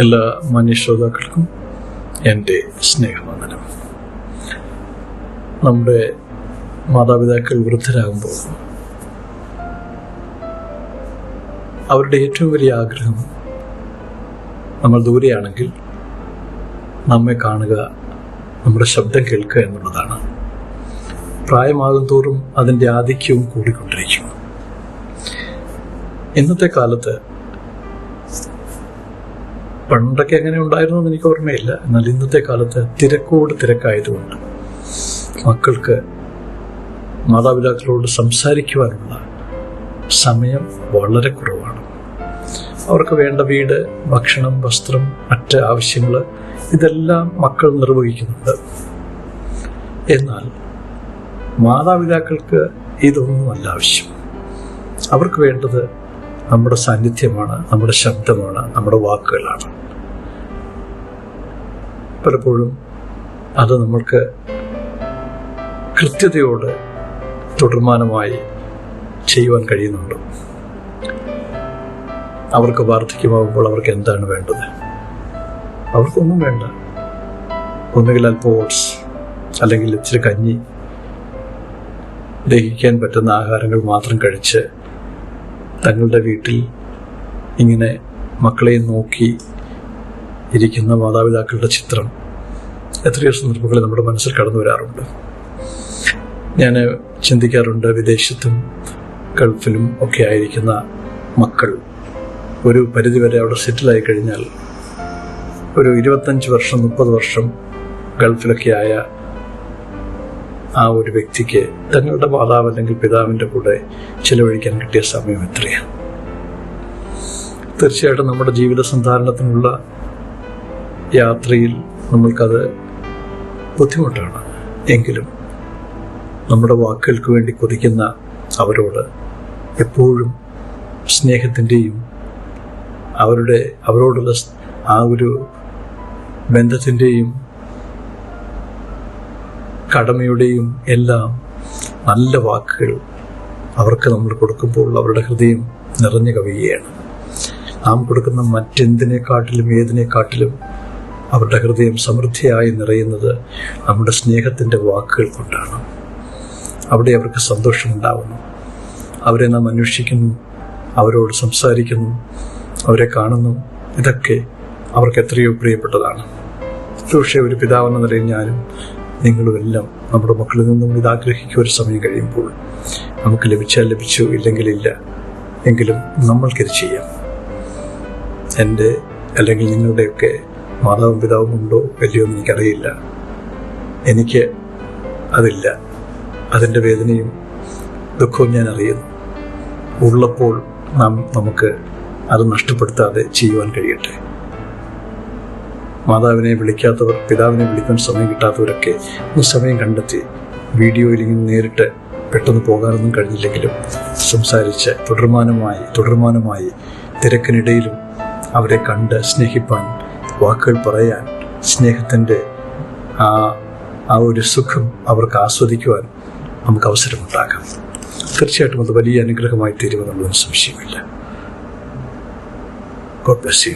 എല്ലാ മാന്യ എന്റെ സ്നേഹവന്ദനം. നമ്മുടെ മാതാപിതാക്കൾ വൃദ്ധരാകുമ്പോൾ അവരുടെ ഏറ്റവും വലിയ ആഗ്രഹം നമ്മൾ ദൂരെയാണെങ്കിൽ നമ്മെ കാണുക നമ്മുടെ ശബ്ദം കേൾക്കുക എന്നുള്ളതാണ്. പ്രായമാകും തോറും അതിന്റെ ആധിക്യവും കൂടിക്കൊണ്ടിരിക്കും. ഇന്നത്തെ കാലത്ത് പണ്ടൊക്കെ എങ്ങനെ ഉണ്ടായിരുന്നു എനിക്ക് ഓർമ്മയില്ല. എന്നാൽ ഇന്നത്തെ കാലത്ത് തിരക്കോട് തിരക്കായതുകൊണ്ട് മക്കൾക്ക് മാതാപിതാക്കളോട് സംസാരിക്കുവാനുള്ള സമയം വളരെ കുറവാണ്. അവർക്ക് വേണ്ട വീട് ഭക്ഷണം വസ്ത്രം മറ്റ് ആവശ്യങ്ങൾ ഇതെല്ലാം മക്കൾ നിർവഹിക്കുന്നുണ്ട്. എന്നാൽ മാതാപിതാക്കൾക്ക് ഇതൊന്നുമല്ല ആവശ്യം. അവർക്ക് വേണ്ടത് നമ്മുടെ സാന്നിധ്യമാണ് നമ്മുടെ ശബ്ദമാണ് നമ്മുടെ വാക്കുകളാണ്. പലപ്പോഴും അത് നമ്മൾക്ക് കൃത്യതയോട് തുടർമാനമായി ചെയ്യുവാൻ കഴിയുന്നുണ്ട്. അവർക്ക് വാർദ്ധക്യമാകുമ്പോൾ അവർക്ക് എന്താണ് വേണ്ടത്? അവർക്കൊന്നും വേണ്ട. ഒന്നുകിൽ അല്പം ഓട്സ് അല്ലെങ്കിൽ ഇച്ചിരി കഞ്ഞി ദഹിക്കാൻ പറ്റുന്ന ആഹാരങ്ങൾ മാത്രം കഴിച്ച് തങ്ങളുടെ വീട്ടിൽ ഇങ്ങനെ മക്കളെ നോക്കി ഇരിക്കുന്ന മാതാപിതാക്കളുടെ ചിത്രം എത്രയോ സന്ദർഭങ്ങളിൽ നമ്മുടെ മനസ്സിൽ കടന്നു വരാറുണ്ട്. ഞാൻ ചിന്തിക്കാറുണ്ട് വിദേശത്തും ഗൾഫിലും ഒക്കെ ആയിരിക്കുന്ന മക്കൾ ഒരു പരിധിവരെ അവിടെ സെറ്റിലായി കഴിഞ്ഞാൽ ഒരു ഇരുപത്തഞ്ച് വർഷം മുപ്പത് വർഷം ഗൾഫിലൊക്കെ ആയ ആ ഒരു വ്യക്തിക്ക് തങ്ങളുടെ മാതാവ് അല്ലെങ്കിൽ പിതാവിന്റെ കൂടെ ചിലവഴിക്കാൻ കിട്ടിയ സമയം എത്രയാണ്? തീർച്ചയായിട്ടും നമ്മുടെ ജീവിത സന്ധാരണത്തിനുള്ള യാത്രയിൽ നമ്മൾക്കത് ബുദ്ധിമുട്ടാണ്. എങ്കിലും നമ്മുടെ വാക്കുകൾക്ക് വേണ്ടി കൊതിക്കുന്ന അവരോട് എപ്പോഴും സ്നേഹത്തിന്റെയും അവരുടെ അവരോടുള്ള ആ ഒരു ബന്ധത്തിന്റെയും കടമയുടെയും എല്ലാം നല്ല വാക്കുകൾ അവർക്ക് നമ്മൾ കൊടുക്കുമ്പോൾ അവരുടെ ഹൃദയം നിറഞ്ഞു കവിയുകയാണ്. നാം കൊടുക്കുന്ന മറ്റെന്തിനെക്കാട്ടിലും ഏതിനെക്കാട്ടിലും അവരുടെ ഹൃദയം സമൃദ്ധിയായി നിറയുന്നത് നമ്മുടെ സ്നേഹത്തിന്റെ വാക്കുകൾ കൊണ്ടാണ്. അവിടെ അവർക്ക് സന്തോഷമുണ്ടാവുന്നു അവരെ നാം അന്വേഷിക്കുന്നു അവരോട് സംസാരിക്കുന്നു അവരെ കാണുന്നു. ഇതൊക്കെ അവർക്ക് എത്രയോ പ്രിയപ്പെട്ടതാണ്. പക്ഷേ ഒരു പിതാവെന്ന നിലയിൽ ഞാനും നിങ്ങളുമെല്ലാം നമ്മുടെ മക്കളിൽ നിന്നും ഇത് ആഗ്രഹിക്കുക ഒരു സമയം കഴിയുമ്പോൾ. നമുക്ക് ലഭിച്ചാൽ ലഭിച്ചു ഇല്ലെങ്കിൽ ഇല്ല. എങ്കിലും നമ്മൾക്കിത് ചെയ്യാം. എന്റെ അല്ലെങ്കിൽ നിങ്ങളുടെയൊക്കെ മാതാവും പിതാവും ഉണ്ടോ? വലിയോ എനിക്കറിയില്ല. എനിക്ക് അതില്ല. അതിന്റെ വേദനയും ദുഃഖവും ഞാൻ അറിയുന്നു. ഉള്ളപ്പോൾ നാം നമുക്ക് അത് നഷ്ടപ്പെടുത്താതെ ചെയ്യുവാൻ കഴിയട്ടെ. മാതാവിനെ വിളിക്കാത്തവർ പിതാവിനെ വിളിക്കാൻ സമയം കിട്ടാത്തവരൊക്കെ ഒന്ന് സമയം കണ്ടെത്തി വീഡിയോയിൽ ഇങ്ങനെ നേരിട്ട് പെട്ടെന്ന് പോകാനൊന്നും കഴിഞ്ഞില്ലെങ്കിലും സംസാരിച്ച് തുടർമാനമായി തുടർമാനമായി തിരക്കിനിടയിലും അവരെ കണ്ട് സ്നേഹിപ്പാൻ വാക്കുകൾ പറയാൻ സ്നേഹത്തിന്റെ ആ ആ ഒരു സുഖം അവർക്ക് ആസ്വദിക്കുവാൻ നമുക്ക് അവസരമുണ്ടാകാം തീർച്ചയായിട്ടും അത് വലിയ അനുഗ്രഹമായി തീരുമെന്നുള്ളതിന് സംശയമില്ല. God bless you